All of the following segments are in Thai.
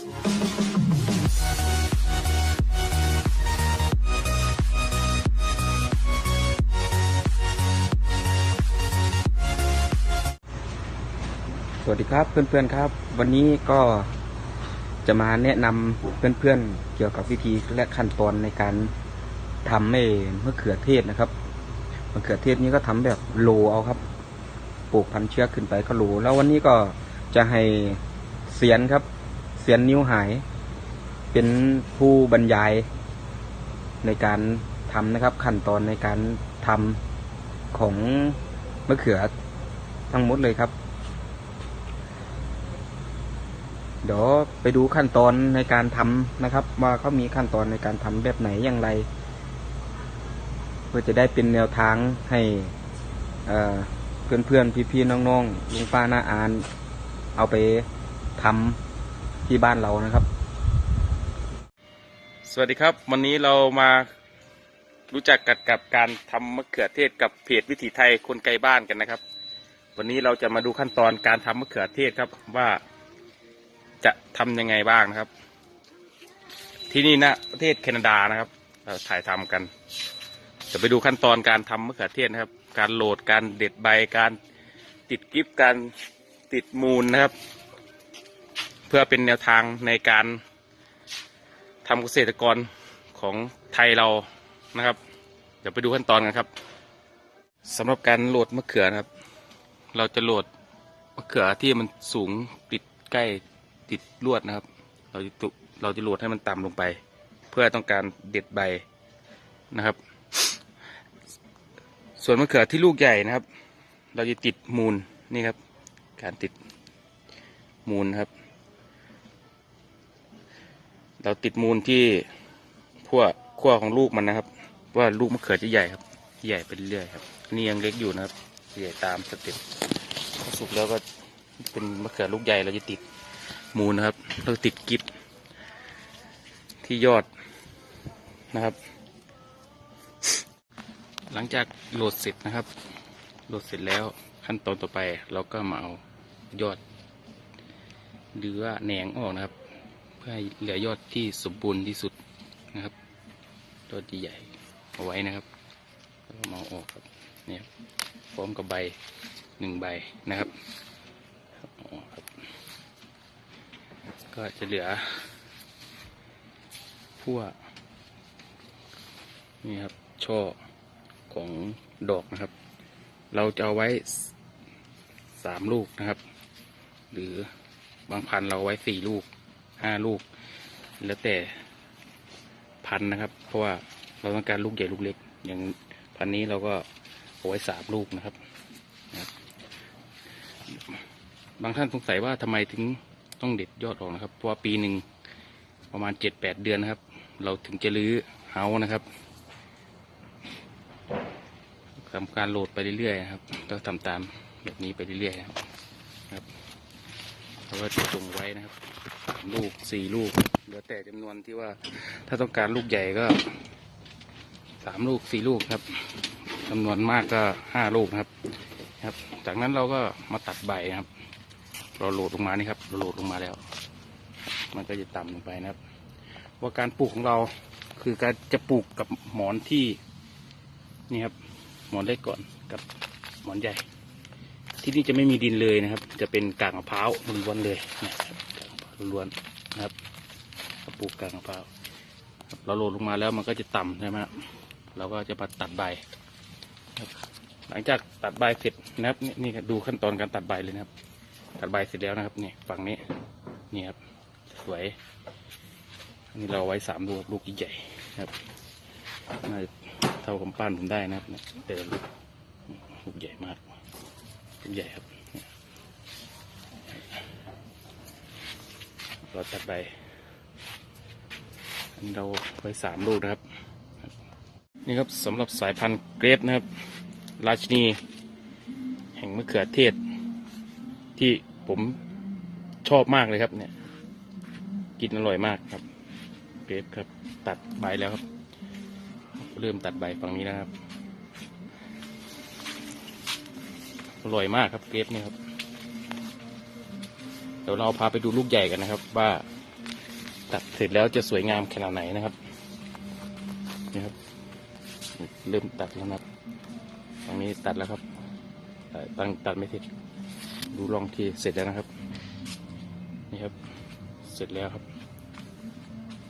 สวัสดีครับเพื่อนๆครับ วันนี้ก็จะมาแนะนำเพื่อนๆเกี่ยวกับวิธีและขั้นตอนในการทำให้มะเขือเทศนะครับมะเขือเทศนี้ก็ทำแบบโลเอาครับ ปลูกพันเชื้อขึ้นไปก็โลแล้ววันนี้ก็จะให้เสียนครับ สียนนิ้วหาย เป็นผู้บรรยายในการทำนะครับ ขั้นตอนในการทำของมะเขือทั้งหมดเลยครับ เดี๋ยวไปดูขั้นตอนในการทำนะครับ ว่าเขามีขั้นตอนในการทำแบบไหนอย่างไร เพื่อจะได้เป็นแนวทางให้เพื่อนเพื่อนๆพี่ๆ น้องๆลุงป้าน้าอาน เอาไปทำ ที่บ้านเรานะครับ สวัสดีครับ วันนี้เรามารู้จักกันกับการทำมะเขือเทศกับเพจวิถีไทยคนไกลบ้านกันนะครับ วันนี้เราจะมาดูขั้นตอนการทำมะเขือเทศครับว่าจะทำยังไงบ้างนะครับ ที่นี่นะประเทศแคนาดานะครับเราถ่ายทำกันจะไปดูขั้นตอนการทำมะเขือเทศนะครับ การโหลดการเด็ดใบการติดกิฟการติดมูลนะครับ เพื่อเป็นแนวทางในการทำเกษตรกรของไทยเรานะครับ เดี๋ยวไปดูขั้นตอนกันครับสำหรับการโหลดมะเขือนะครับ เราจะโหลดมะเขือที่มันสูงติดใกล้ติดลวดนะครับ เราจะเราจะโหลดให้มันต่ำลงไป เพื่อต้องการเด็ดใบนะครับ ส่วนมะเขือที่ลูกใหญ่นะครับ เราจะติดมูลนี่ครับ การติดมูลครับ เราติดมูลที่ขั้วขั้วของลูกมันนะครับ ว่าลูกมะเขือจะใหญ่ครับ ใหญ่ไปเรื่อยครับนี่ยังเล็กอยู่นะครับใหญ่ตามสเต็ปสุกแล้วก็เป็นมะเขือลูกใหญ่เราจะติดมูลนะครับเราติดกิฟที่ยอดนะครับ หลังจากโหลดเสร็จนะครับ โหลดเสร็จแล้วขั้นตอนต่อไปเราก็มาเอายอดหรือว่าแหนงออกนะครับ เพื่อให้เหลือยอดที่สมบูรณ์ที่สุดนะครับยอดที่ใหญ่เอาไว้นะครับแล้วก็มาอออกครับเนี่ยพร้อมกับใบหนึ่งใบนะครับก็จะเหลือพั่วนี่ครับช่อของดอกนะครับ เราจะเอาไว้สามลูกนะครับ หรือบางพันธุ์เราไว้สี่ลูก ห้าลูก แล้วแต่พันนะครับ เพราะว่าเราต้องการลูกใหญ่ลูกเล็ก อย่างพันนี้เราก็เอาไว้สามลูกนะครับ บางท่านสงสัยว่าทำไมถึงต้องเด็ดยอดออกนะครับ เพราะว่าปีหนึ่งประมาณเจ็ดแปดเดือนนะครับ เราถึงจะรื้อเฮานะครับทำการโหลดไปเรื่อยๆนะครับก็ทำตามแบบนี้ไปเรื่อยๆนะครับ เราก็จะส่งไว้นะครับสามลูกสี่ลูกเหลือแต่จำนวนที่ว่าถ้าต้องการลูกใหญ่ก็สามลูกสี่ลูกครับจำนวนมากก็ห้าลูกครับครับ จากนั้นเราก็มาตัดใบครับ เราโหลดลงมานี่ครับเราโหลดลงมาแล้ว มันก็จะต่ำลงไปนะครับ ว่าการปลูกของเราคือการจะปลูกกับหมอนที่นี่ครับ หมอนเล็กก่อนกับหมอนใหญ่ ที่นี่จะไม่มีดินเลยนะครับ จะเป็นกากมะพร้าวล้วนๆเลยนะครับกากมะพร้าวล้วนๆนะครับปลูกกากมะพร้าวเราโหลดลงมาแล้วมันก็จะต่ำใช่ไหมครับเราก็จะมาตัดใบ หลังจากตัดใบเสร็จนะครับนี่ดูขั้นตอนการตัดใบเลยนะครับ ตัดใบเสร็จแล้วนะครับนี่ฝั่งนี้นี่ครับสวยอันนี้เราไว้สามลูกลูกใหญ่ครับน่าจะเท่ากับป้านผมได้นะครับเนี่ยแต่ละลูกลูกใหญ่มาก ใหญ่ครับ เราตัดใบอันเราไว้สามลูกนะครับ นี่ครับสำหรับสายพันธุ์เกรดนะครับ ราชนีแห่งมะเขือเทศ ที่ผมชอบมากเลยครับเนี่ย กินอร่อยมากครับเกรดครับ ตัดใบแล้วครับ เริ่มตัดใบฝั่งนี้แล้วครับ อร่อยมากครับเกรฟเนี่ครับ เดี๋ยวเราพาไปดูลูกใหญ่กันนะครับ ว่าตัดเสร็จแล้วจะสวยงามขนาดไหนนะครับนี่ครับ เริ่มตัดแล้วนะครับตรงนี้ตัดแล้วครับตั้งตัดไม่เสร็จดูลองทีเสร็จแล้วนะครับ นี่ครับ เสร็จแล้วครับ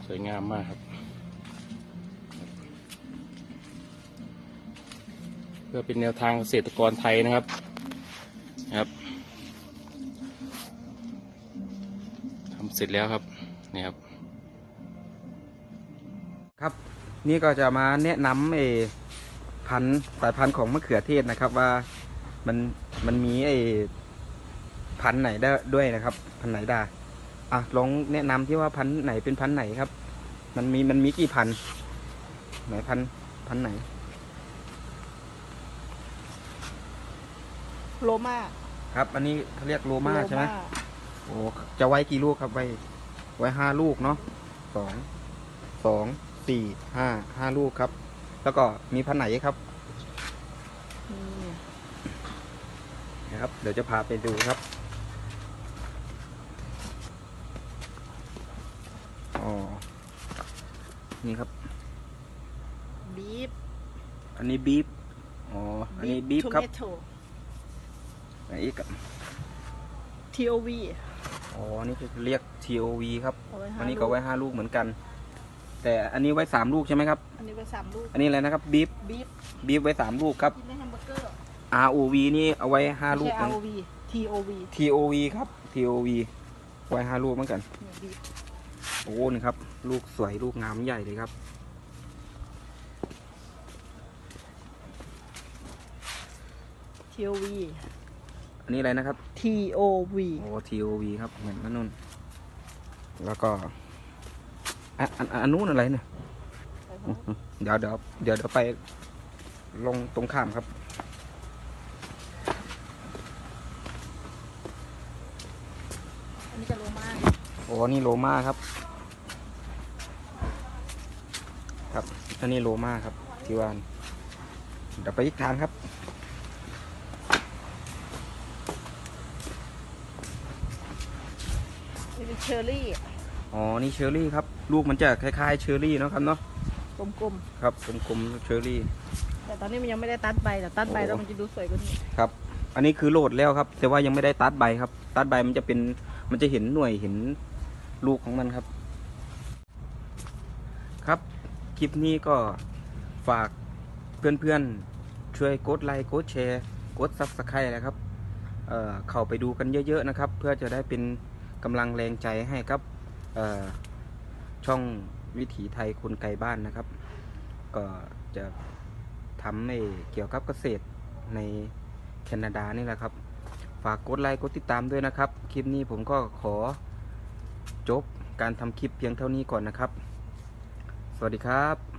สวยงามมากครับ เพื่อเป็นแนวทางเกษตรกรไทยนะครับทำเสร็จแล้วครับนี่ครับ ครับนี่ก็จะมาแนะนำเออพันธุ์สายพันธุ์ของมะเขือเทศนะครับว่ามันมันมีไอพันธุ์ไหนได้ด้วยนะครับ พันธุ์ไหนได้อะลองแนะนำที่ว่าพันธุ์ไหนเป็นพันธุ์ไหนครับ มันมีมันมีกี่พันธุ์ไหนพันธุ์พันธุ์ไหน โลมาครับ อันนี้เขาเรียกโลมาใช่ไหมโล โอ้จะไว้กี่ลูกครับไว้ไว้ห้าลูกเนาะสองสองสี่ห้าห้าลูกครับ แล้วก็มีพันธุ์ไหนครับนี่นะครับ เดี๋ยวจะพาไปดูครับอ๋อนี่ครับบีฟอันนี้บีฟอ๋ออันนี้บีฟครับทูเมโตอันนี้กับทีโอวีอ๋อ นี่คือเรียก TOV ครับเอาไว้อัห้านนี้ก็ไว้ห้าลูกเหมือนกัน แต่อันนี้ไว้สามลูกใช่ไหมครับ อันนี้ไว้สามลูก อันนี้อะไรนะครับบีฟบีฟบีฟไว้สามลูกครับกินในแฮมเบอร์เกอร์ ROV นี่เอาไว้ห้าไม่ลูกใช่เหมือน ROV TOV TOV ครับ TOV ไว้ห้าลูกเหมือนกันเนี่ยบีฟโอ้นี่ครับ ลูกสวยลูกงามใหญ่เลยครับทีโอวีอั นนี้อะไรนะครับทีโอวีโอ้ TOV ครับเหมือนนั่นนู่นแล้วก็อะอันอันอันนู้นอะไรเนี่ยเดี๋ยวเดี๋ยวเดี๋ยวเดี๋ยวไปลงตรงข้ามครับ อันนี้จะโลมาโอ้นี่โลมาครับ ครับอันนี้โลมาครับที่วานเดี๋ยวไปอีกทางครับ เป็นเชอร์รี่อ๋อ นี่เชอร์รี่ครับ ลูกมันจะคล้ายๆเชอร์รี่เนาะครับเนาะ กลมครับกลมๆเชอร์รี่ ๆ แต่ตอนนี้มันยังไม่ได้ตัดใบแต่ตัดใบโอ้ แล้วมันจะดูสวยกว่านี้ครับ อันนี้คือโหลดแล้วครับ แต่ว่ายังไม่ได้ตัดใบครับ ตัดใบมันจะเป็น มันจะเห็นหน่วยเห็นลูกของมันครับ ครับ คลิปนี้ก็ฝากเพื่อนๆ ช่วยกดไลค์ กดแชร์ กดซับสไครต์นะครับ เอ่อ เข้าไปดูกันเยอะๆนะครับ เพื่อจะได้เป็น กำลังแรงใจให้กับช่องวิถีไทยคนไกลบ้านนะครับ ก็จะทำให้เกี่ยวกับเกษตรในแคนาดานี่แหละครับ ฝากกดไลค์กดติดตามด้วยนะครับ คลิปนี้ผมก็ขอจบการทำคลิปเพียงเท่านี้ก่อนนะครับ สวัสดีครับ